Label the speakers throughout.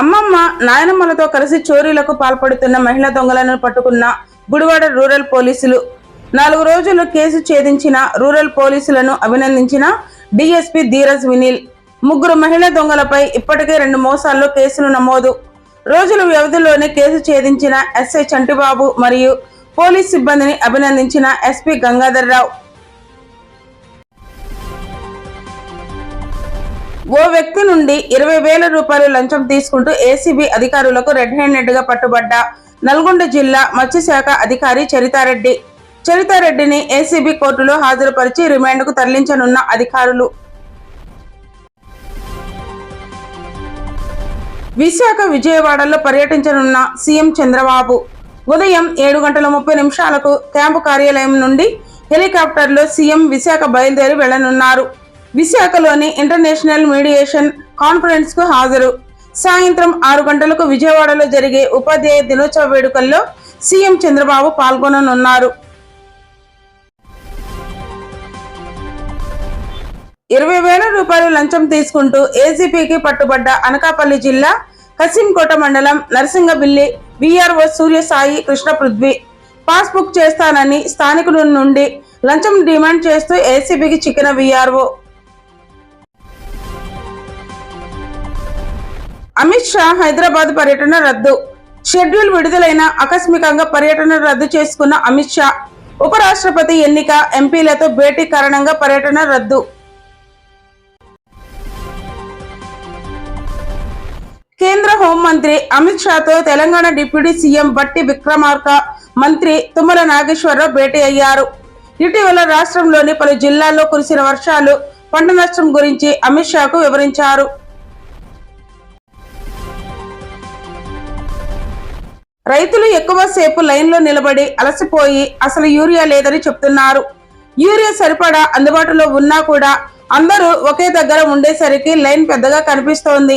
Speaker 1: అమ్మమ్మ నాయనమ్మలతో కలిసి చోరీలకు పాల్పడుతున్న మహిళా దొంగలను పట్టుకున్న గుడివాడ రూరల్ పోలీసులు. నాలుగు రోజులు కేసు ఛేదించిన రూరల్ పోలీసులను అభినందించిన డీఎస్పీ ధీరజ్ వినీల్. ముగ్గురు మహిళా దొంగలపై ఇప్పటికే రెండు మోసాల్లో కేసులు నమోదు. రోజుల వ్యవధిలోనే కేసు ఛేదించిన ఎస్ఐ చంటిబాబు మరియు పోలీస్ సిబ్బందిని అభినందించిన ఎస్పీ గంగాధర్రావు ఓ వ్యక్తి నుండి ఇరవై వేల రూపాయలు లంచం తీసుకుంటూ ఏసీబీ అధికారులకు రెడ్ హ్యాండెడ్గా పట్టుబడ్డ నల్గొండ జిల్లా మత్స్యశాఖ అధికారి చరితారెడ్డి. చరితారెడ్డిని ఏసీబీ కోర్టులో హాజరుపరిచి రిమాండ్కు తరలించనున్న అధికారులు. విశాఖ విజయవాడలో పర్యటించనున్న సీఎం చంద్రబాబు. ఉదయం ఏడు గంటల ముప్పై నిమిషాలకు క్యాంపు కార్యాలయం నుండి హెలికాప్టర్లో సీఎం విశాఖ బయలుదేరి వెళ్ళనున్నారు విశాఖలోని ఇంటర్నేషనల్ మీడియేషన్ కాన్ఫరెన్స్కు హాజరు. సాయంత్రం ఆరు గంటలకు విజయవాడలో జరిగే ఉపాధ్యాయ దినోత్సవ వేడుకల్లో సీఎం చంద్రబాబు పాల్గొననున్నారు. ఇరవై వేల రూపాయలు లంచం తీసుకుంటూ ఏసీపీకి పట్టుబడ్డ అనకాపల్లి జిల్లా కసింకోట మండలం నరసింగబిల్లి విఆర్ఓ సూర్యసాయి కృష్ణ పృథ్వీ. పాస్బుక్ చేస్తానని స్థానికుల నుండి లంచం డిమాండ్ చేస్తూ ఏసీబీకి చిక్కిన విఆర్ఓ. అమిత్ షా హైదరాబాద్ పర్యటన రద్దు. షెడ్యూల్ విడుదలైన ఆకస్మికంగా పర్యటన రద్దు చేసుకున్న అమిత్ షా ఉపరాష్ట్రపతి ఎన్నిక ఎంపీలతో భేటీ కారణంగా పర్యటన రద్దు. కేంద్ర హోంమంత్రి అమిత్ షాతో తెలంగాణ డిప్యూటీ సీఎం బట్టి విక్రమార్క మంత్రి తుమ్మల నాగేశ్వరరావు భేటీ అయ్యారు. ఇటీవల రాష్ట్రంలోని పలు జిల్లాల్లో కురిసిన వర్షాలు పంట నష్టం గురించి అమిత్ షాకు వివరించారు. రైతులు ఎక్కువ సేపు లైన్లో నిలబడి అలసిపోయి అసలు యూరియా లేదని చెప్తున్నారు. యూరియా సరిపడా అందుబాటులో ఉన్నా కూడా అందరూ ఒకే దగ్గర ఉండేసరికి లైన్ పెద్దగా కనిపిస్తోంది.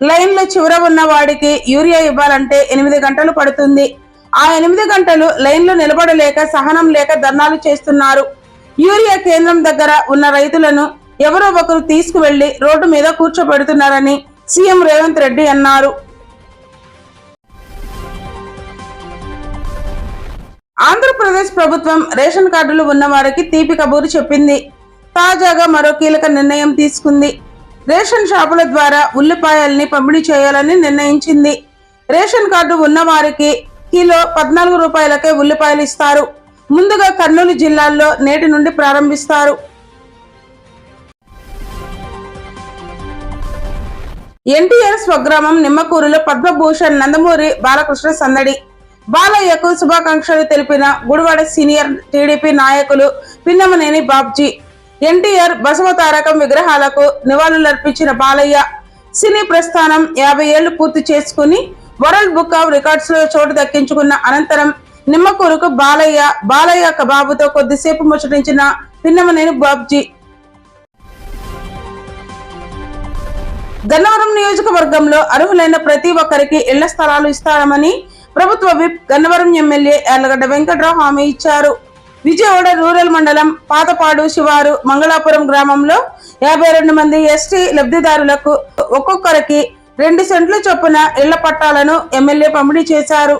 Speaker 1: లైన్లో చివర ఉన్న వాడికి యూరియా ఇవ్వాలంటే ఎనిమిది గంటలు పడుతుంది. ఆ ఎనిమిది గంటలు లైన్లో నిలబడలేక సహనం లేక ధర్నాలు చేస్తున్నారు. యూరియా కేంద్రం దగ్గర ఉన్న రైతులను ఎవరో ఒకరు తీసుకువెళ్ళి రోడ్డు మీద కూర్చోబెడుతున్నారని సీఎం రేవంత్ రెడ్డి అన్నారు. ఆంధ్రప్రదేశ్ ప్రభుత్వం రేషన్ కార్డులు ఉన్నవారికి తీపి కబూరు చెప్పింది. తాజాగా మరో కీలక నిర్ణయం తీసుకుంది. రేషన్ షాపుల ద్వారా ఉల్లిపాయల్ని పంపిణీ చేయాలని నిర్ణయించింది. రేషన్ కార్డు ఉన్నవారికి కిలో పద్నాలుగు రూపాయలకే ఉల్లిపాయలు ఇస్తారు. ముందుగా కర్నూలు జిల్లాల్లో నేటి నుండి ప్రారంభిస్తారు. ఎన్టీఆర్ స్వగ్రామం నిమ్మకూరులో పద్మభూషణ్ నందమూరి బాలకృష్ణ సందడి. బాలయ్యకు శుభాకాంక్షలు తెలిపిన గుడివాడ సీనియర్ టీడీపీ నాయకులు పిన్నమనేని బాబ్జీ ఎన్టీఆర్ బసవ తారకం విగ్రహాలకు నివాళులర్పించిన బాలయ్య సినీ ప్రస్థానం యాభై ఏళ్ళు పూర్తి చేసుకుని వరల్డ్ బుక్ ఆఫ్ రికార్డ్స్లో చోటు దక్కించుకున్న అనంతరం నిమ్మకూరుకు బాలయ్య బాలయ్య కబాబుతో కొద్దిసేపు ముచ్చటించిన పిన్నమనేని బాబ్జీ. గన్నవరం నియోజకవర్గంలో అర్హులైన ప్రతి ఒక్కరికి ఇళ్ళ స్థలాలు ఇస్తామని ప్రభుత్వ విప్ గన్నవరం ఎమ్మెల్యే యార్లగడ్డ వెంకట్రావు హామీ ఇచ్చారు. విజయవాడ రూరల్ మండలం పాతపాడు శివారు మంగళాపురం గ్రామంలో యాభై రెండు మంది ఎస్టీ లబ్ధిదారులకు ఒక్కొక్కరికి రెండు సెంట్లు చొప్పున ఇళ్ళ పట్టాలను ఎమ్మెల్యే పంపిణీ చేశారు.